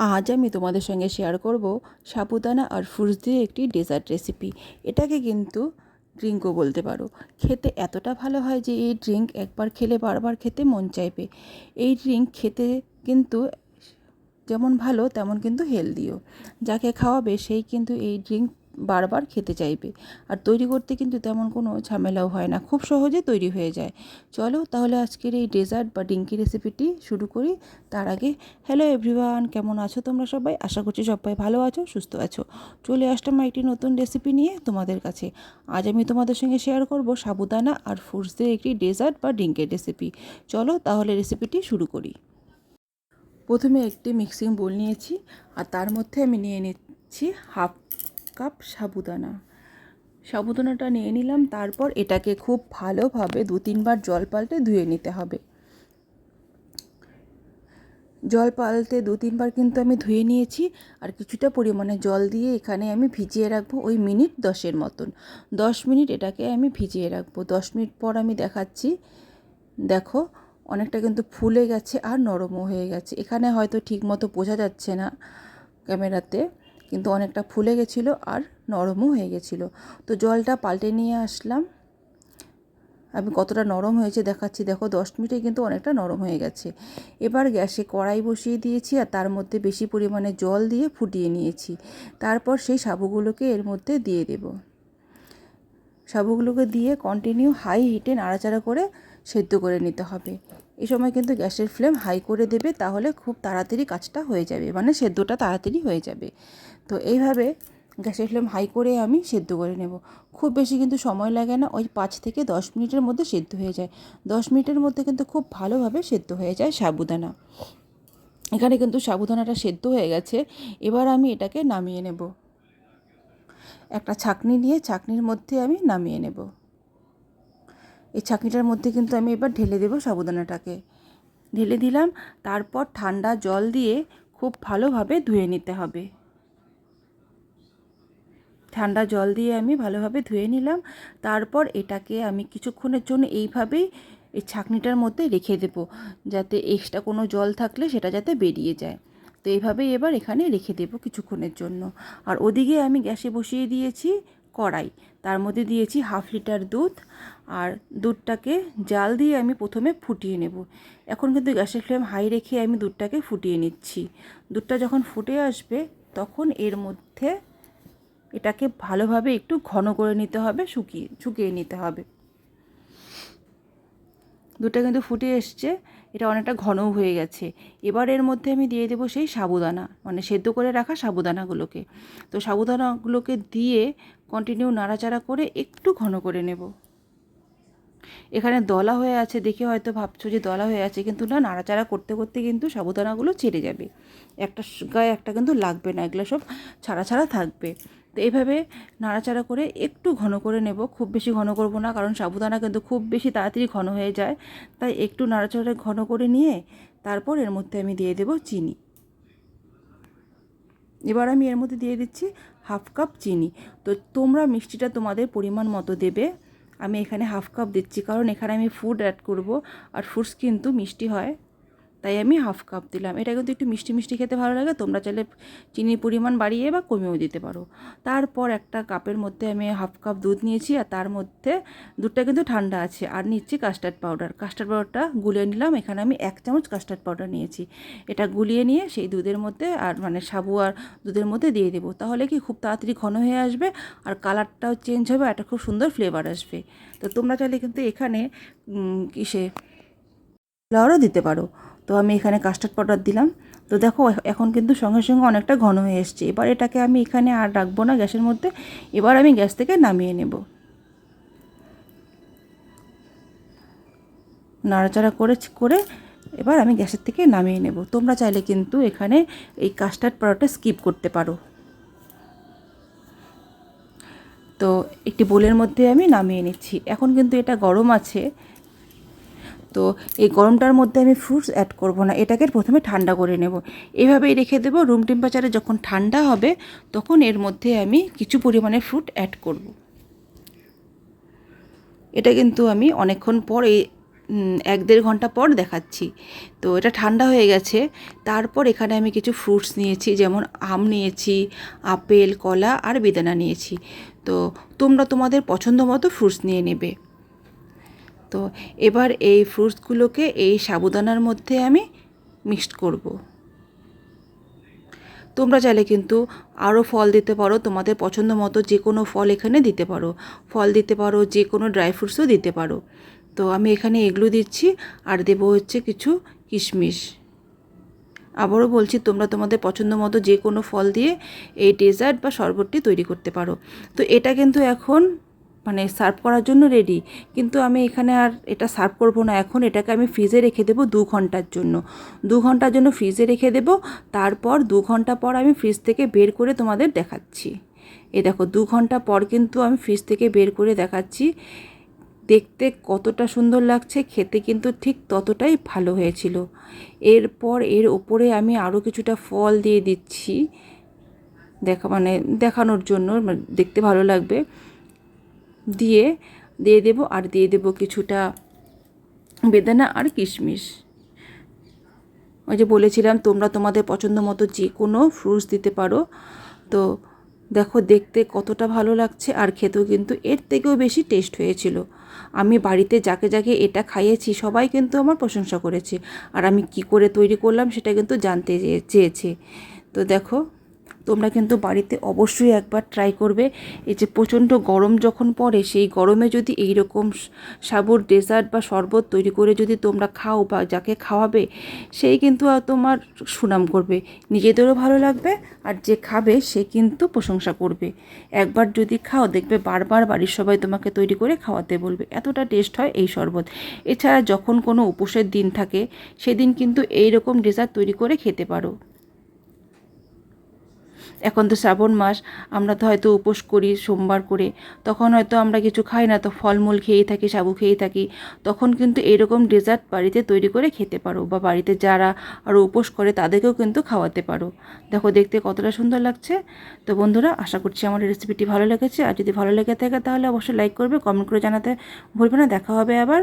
আজ আমি তোমাদের সঙ্গে শেয়ার করব সাবুদানা আর ফ্রুটস দিয়ে একটি ডেজার্ট রেসিপি এটাকে কিন্তু ড্রিঙ্কও বলতে পারো। খেতে এতটা ভালো হয় যে এই ড্রিঙ্ক একবার খেলে বারবার খেতে মন চাইবে। এই ড্রিঙ্ক খেতে কিন্তু যেমন ভালো, তেমন কিন্তু হেলদিও যাকে খাওয়াবে সেই কিন্তু এই ড্রিঙ্ক বারবার খেতে চাইবে। আর তৈরি করতে কিন্তু তেমন কোনো ঝামেলাও হয় না, খুব সহজে তৈরি হয়ে যায়। চলো তাহলে আজকের এই ডেজার্ট বা ডিঙ্কি রেসিপিটি শুরু করি। তার আগে হ্যালো এভরিওয়ান কেমন আছো তোমরা সবাই? আশা করছি সবাই ভালো আছো, সুস্থ আছো। চলে আসলাম একটি নতুন রেসিপি নিয়ে তোমাদের কাছে। আজ আমি তোমাদের সঙ্গে শেয়ার করব সাবুদানা আর ফ্রুটস একটি ডেজার্ট বা ডিঙ্কের রেসিপি চলো তাহলে রেসিপিটি শুরু করি। প্রথমে একটি মিক্সিং বোল নিয়েছি, আর তার মধ্যে আমি নিয়ে নিচ্ছি হাফ কাপ সাবুদানা। সাবুদানাটা নিয়ে নিলাম, তারপর এটাকে খুব ভালোভাবে দু তিনবার জল পাল্টে ধুয়ে নিতে হবে। জল পাল্টে দু তিনবার কিন্তু আমি ধুয়ে নিয়েছি, আর কিছুটা পরিমাণে জল দিয়ে এখানে আমি ভিজিয়ে রাখব ওই মিনিট দশের মতন। দশ মিনিট এটাকে আমি ভিজিয়ে রাখব। দশ মিনিট পর আমি দেখাচ্ছি। দেখো, অনেকটা কিন্তু ফুলে গেছে আর নরমও হয়ে গেছে। এখানে হয়তো ঠিক মতো বোঝা যাচ্ছে না ক্যামেরাতে। কিন্তু অনেকটা ফুলে গেছিল আর নরমও হয়ে গেছিল। তো জলটা পাল্টে নিয়ে আসলাম। আমি কতটা নরম হয়েছে দেখাচ্ছি। দেখো, দশ মিনিটে কিন্তু অনেকটা নরম হয়ে গেছে। এবার গ্যাসে কড়াই বসিয়ে দিয়েছি আর তার মধ্যে বেশি পরিমাণে জল দিয়ে ফুটিয়ে নিয়েছি। তারপর সেই সাবুগুলোকে এর মধ্যে দিয়ে দেব। সাবুগুলোকে দিয়ে কন্টিনিউ হাই হিটে নাড়াচাড়া করে সেদ্ধ করে নিতে হবে। এই সময় কিন্তু গ্যাসের ফ্লেম হাই করে দেবে, তাহলে খুব তাড়াতাড়ি কাজটা হয়ে যাবে মানে সেদ্ধটা তাড়াতাড়ি হয়ে যাবে। তো এইভাবে গ্যাসের ফ্লেম হাই করে আমি সেদ্ধ করে নেব। খুব বেশি কিন্তু সময় লাগে না, ওই পাঁচ থেকে দশ মিনিটের মধ্যে সেদ্ধ হয়ে যায়। দশ মিনিটের মধ্যে কিন্তু খুব ভালোভাবে সেদ্ধ হয়ে যায় সাবুদানা। এখানে কিন্তু সাবুদানাটা সেদ্ধ হয়ে গেছে, এবার আমি এটাকে নামিয়ে নেব। একটা ছাকনি নিয়ে ছাকনির মধ্যে আমি নামিয়ে নেব। এই ছাকনিটার মধ্যে কিন্তু আমি এবার ঢেলে দেবো সাবুদানাটাকে। ঢেলে দিলাম, তারপর ঠান্ডা জল দিয়ে খুব ভালোভাবে ধুয়ে নিতে হবে। ঠান্ডা জল দিয়ে আমি ভালোভাবে ধুয়ে নিলাম, তারপর এটাকে আমি কিছুক্ষণের জন্য এইভাবেই এই ছাকনিটার মধ্যে রেখে দেব, যাতে এক্সট্রা কোনো জল থাকলে সেটা যাতে বেরিয়ে যায়। এইভাবেই এবার এখানে রেখে দেব কিছুক্ষণের জন্য। আর ওদিকে আমি গ্যাসে বসিয়ে দিয়েছি কড়াই। তার মধ্যে দিয়েছি হাফ লিটার দুধ আর দুধটাকে জাল দিয়ে আমি প্রথমে ফুটিয়ে নেব। এখন কিন্তু গ্যাসের ফ্লেম হাই রেখে আমি দুধটাকে ফুটিয়ে নিচ্ছি। দুধটা যখন ফুটে আসবে তখন এর মধ্যে এটাকে ভালোভাবে একটু ঘন করে নিতে হবে, শুকিয়ে শুকিয়ে নিতে হবে। দুধটা কিন্তু ফুটে এসছে। এটা অনেকটা ঘনও হয়ে গেছে। এবার এর মধ্যে আমি দিয়ে দেবো সেই সাবুদানা মানে সেদ্ধ করে রাখা সাবুদানাগুলোকে। তো সাবুদানাগুলোকে দিয়ে কন্টিনিউ নাড়াচাড়া করে একটু ঘন করে নেব। এখানে দলা হয়ে আছে, দেখে হয়তো ভাবছ যে দলা হয়ে আছে, কিন্তু না, নাড়াচাড়া করতে করতে কিন্তু সাবুদানাগুলো ছেড়ে যাবে। একটা গায়ে একটা কিন্তু লাগবে না, এগুলো সব ছাড়া ছাড়া থাকবে। তো এইভাবে নাড়াচাড়া করে একটু ঘন করে নেব। খুব বেশি ঘন করব না, কারণ সাবুদানা কিন্তু খুব বেশি তাড়াতাড়ি ঘন হয়ে যায়। তাই একটু নাড়াচাড়া ঘন করে নিয়ে তারপর এর মধ্যে আমি দিয়ে দেব চিনি। এবার আমি এর মধ্যে দিয়ে দিচ্ছি হাফ কাপ চিনি। তো তোমরা মিষ্টিটা তোমাদের পরিমাণ মতো দেবে। আমি এখানে হাফ কাপ দিচ্ছি, কারণ এখানে আমি ফুড অ্যাড করব। আর ফ্রুটস কিন্তু মিষ্টি হয়। তাই আমি হাফ কাপ দিলাম। এটা কিন্তু একটু মিষ্টি মিষ্টি খেতে ভালো লাগে। তোমরা চাইলে চিনির পরিমাণ বাড়িয়ে বা কমিয়েও দিতে পারো। তারপর একটা কাপের মধ্যে আমি হাফ কাপ দুধ নিয়েছি আর তার মধ্যে দুধটা কিন্তু ঠান্ডা আছে আর নিচ্ছি কাস্টার্ড পাউডার কাস্টার্ড পাউডারটা গুলিয়ে নিলাম। এখানে আমি এক চামচ কাস্টার্ড পাউডার নিয়েছি। এটা গুলিয়ে নিয়ে সেই দুধের মধ্যে আর মানে সাবু আর দুধের মধ্যে দিয়ে দেবো। তাহলে কি খুব তাড়াতাড়ি ঘন হয়ে আসবে আর কালারটাও চেঞ্জ হবে একটা খুব সুন্দর ফ্লেভার আসবে। তো তোমরা চাইলে কিন্তু এখানে কিসে ফ্লাওয়ারও দিতে পারো। তো আমি এখানে কাস্টার্ড পাউডার দিলাম। তো দেখো এখন কিন্তু সঙ্গে সঙ্গে অনেকটা ঘন হয়ে এসছে। এবার এটাকে আমি এখানে আর রাখব না গ্যাসের মধ্যে। এবার আমি গ্যাস থেকে নামিয়ে নেব। নাড়াচাড়া করে করে এবার আমি গ্যাসের থেকে নামিয়ে নেব। তোমরা চাইলে কিন্তু এখানে এই কাস্টার্ড পাউডারটা স্কিপ করতে পারো। তো একটি বোলের মধ্যে আমি নামিয়ে নিচ্ছি। এখন কিন্তু এটা গরম আছে। তো এই গরমটার মধ্যে আমি ফ্রুটস অ্যাড করব না, এটাকে প্রথমে ঠান্ডা করে নেব। এইভাবেই রেখে দেবো রুম টেম্পারেচারে যখন ঠান্ডা হবে, তখন এর মধ্যে আমি কিছু পরিমাণে ফ্রুট অ্যাড করব। এটা কিন্তু আমি অনেকক্ষণ পর এই এক দেড় ঘণ্টা পর দেখাচ্ছি। তো এটা ঠান্ডা হয়ে গেছে, তারপর এখানে আমি কিছু ফ্রুটস নিয়েছি, যেমন আম নিয়েছি, আপেল, কলা আর বেদানা নিয়েছি। তো তোমরা তোমাদের পছন্দ মতো ফ্রুটস নিয়ে নেবে। তো এবার এই ফ্রুটসগুলোকে এই সাবুদানার মধ্যে আমি মিক্সড করব। তোমরা চাইলে কিন্তু আরও ফল দিতে পারো, তোমাদের পছন্দ মতো যে কোনো ফল এখানে দিতে পারো। ফল দিতে পারো, যে কোনো ড্রাই ফ্রুটসও দিতে পারো। তো আমি এখানে এগুলো দিচ্ছি আর দেবো হচ্ছে কিছু কিশমিশ। আবারও বলছি, তোমরা তোমাদের পছন্দ মতো যে কোনো ফল দিয়ে এই ডেজার্ট বা শরবতটি তৈরি করতে পারো। তো এটা কিন্তু এখন মানে সার্ভ করার জন্য রেডি কিন্তু আমি এখানে আর এটা সার্ভ করব না। এখন এটাকে আমি ফ্রিজে রেখে দেবো দু ঘণ্টার জন্য। দু ঘণ্টার জন্য ফ্রিজে রেখে দেবো। তারপর দু ঘণ্টা পর আমি ফ্রিজ থেকে বের করে তোমাদের দেখাচ্ছি। এ দেখো, দু ঘণ্টা পর কিন্তু আমি ফ্রিজ থেকে বের করে দেখাচ্ছি। দেখতে কতটা সুন্দর লাগছে, খেতে কিন্তু ঠিক ততটাই ভালো হয়েছিল। এরপর এর ওপরে আমি আরও কিছুটা ফল দিয়ে দিচ্ছি। দেখা মানে দেখানোর জন্য মানে দেখতে ভালো লাগবে। দিয়ে দিয়ে দেবো আর দিয়ে দেবো কিছুটা বেদানা আর কিশমিশ। ওই যে বলেছিলাম, তোমরা তোমাদের পছন্দ মতো যে কোনো ফ্রুটস দিতে পারো। তো দেখো, দেখতে কতটা ভালো লাগছে আর খেতেও কিন্তু এর থেকেও বেশি টেস্ট হয়েছিল। আমি বাড়িতে যাকে যাকে এটা খাইয়েছি, সবাই কিন্তু আমার প্রশংসা করেছে। আর আমি কি করে তৈরি করলাম সেটা কিন্তু জানতে চেয়ে- চেয়েছে। তো দেখো তোমরা কিন্তু বাড়িতে অবশ্যই একবার ট্রাই করবে। এই যে প্রচণ্ড গরম যখন পড়ে, সেই গরমে যদি এই রকম সাবুর ডেজার্ট বা শরবত তৈরি করে যদি তোমরা খাও বা যাকে খাওয়াবে, সেই কিন্তু তোমার সুনাম করবে। নিজেদেরও ভালো লাগবে আর যে খাবে, সে কিন্তু প্রশংসা করবে। একবার যদি খাও, দেখবে বারবার বাড়ির সবাই তোমাকে তৈরি করে খাওয়াতে বলবে। এতটা টেস্ট হয় এই শরবত। এছাড়া যখন কোনো উপোসের দিন থাকে, সেদিন কিন্তু এই রকম ডেজার্ট তৈরি করে খেতে পারো। এখন তো শ্রাবণ মাস, আমরা তো হয়তো উপোস করি সোমবার করে, তখন হয়তো আমরা কিছু খাই না, তো ফলমূল খেয়েই থাকি, সাবু খেয়েই থাকি, তখন কিন্তু এরকম ডেজার্ট বাড়িতে তৈরি করে খেতে পারো, বা বাড়িতে যারা আরও উপোস করে তাদেরকেও কিন্তু খাওয়াতে পারো। দেখো, দেখতে কতটা সুন্দর লাগছে। তো বন্ধুরা, আশা করছি আমার রেসিপিটি ভালো লেগেছে, আর যদি ভালো লেগে থাকে তাহলে অবশ্যই লাইক করবে কমেন্ট করে জানাতে ভুলবে না, দেখা হবে আবার।